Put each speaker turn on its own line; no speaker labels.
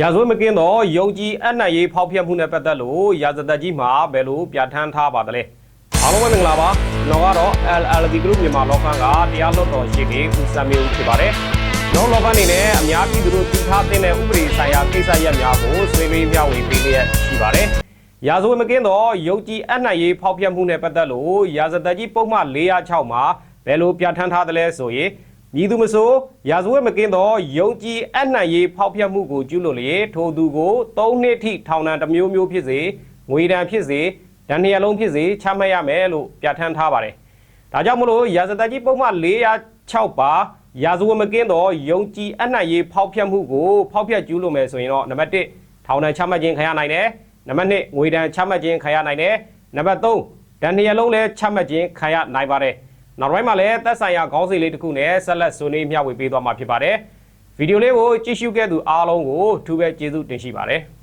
ရာဇဝတ်မကင်းသောယုံကြည်အပ်နှံရေးဖောက်ဖျက်မှုနဲ့ပတ်သက်လို့ရာဇသက်ကြီးမှာဘယ်လိုပြဋ္ဌာန်းထားပါသလဲအားလုံးပဲမင်္ဂလာပါကျွန်တော်ကတော့ LLB Group မြန်မာလောကကတရားလွှတ်တော်ရှိကြီးဦးစံမျိုးဖြစ်ပါတယ်ကျွန်တော်လောကအနေနဲ့အများပြည်သူတို့သိထားတဲ့ဥပဒေဆိုင်ရာကိစ္စရပ်များကိုဆွေးနွေးမျှဝေပေးလျက်ရှိပါတယ်ရာဇဝတ်မကင်းသောယုံကြည်အပ်နှံရေးဖောက်ဖျက်မှုနဲ့ပတ်သက်လို့ရာဇသက်ကြီးပုံမှန်406မှာဘယ်လိုပြဋ္ဌာန်းထားသလဲဆိုရင် မည်သူမဆိုရာဇဝတ်မကင်းသောယုံကြည်အနှံ့ရေးဖောက်ဖျက်မှုကိုကျူးလွန်လျက်ထိုသူကို၃နှစ်ထိထောင်ဒဏ်တစ်မျိုးမျိုးဖြစ်စေငွေဒဏ်ဖြစ်စေဒဏ်နှစ်ရလုံးဖြစ်စေချမှတ်ရမယ်လို့ပြဋ္ဌာန်းထားပါတယ်။ဒါကြောင့်မလို့ရာဇသက်ကြီးပုံမှန်406ပါရာဇဝတ်မကင်းသောယုံကြည်အနှံ့ရေးဖောက်ဖျက်မှုကိုဖောက်ဖျက်ကျူးလွန်မယ်ဆိုရင်တော့နံပါတ်1ထောင်ဒဏ်ချမှတ်ခြင်းခံရနိုင်တယ်။နံပါတ်2ငွေဒဏ်ချမှတ်ခြင်းခံရနိုင်တယ်။နံပါတ်3ဒဏ်နှစ်ရလုံးလည်းချမှတ်ခြင်းခံရနိုင်ပါတယ်။ နောက်ပိုင်းမှာလည်းသက်ဆိုင်ရာခေါင်းစဉ်လေးတစ်ခုနဲ့ဆက်လက်ဆွေးနွေးမျှဝေပေးသွားမှာဖြစ်ပါတယ်။ဗီဒီယိုလေးကိုကြည့်ရှုခဲ့သူအားလုံးကိုအထူးပဲကျေးဇူးတင်ရှိပါတယ်။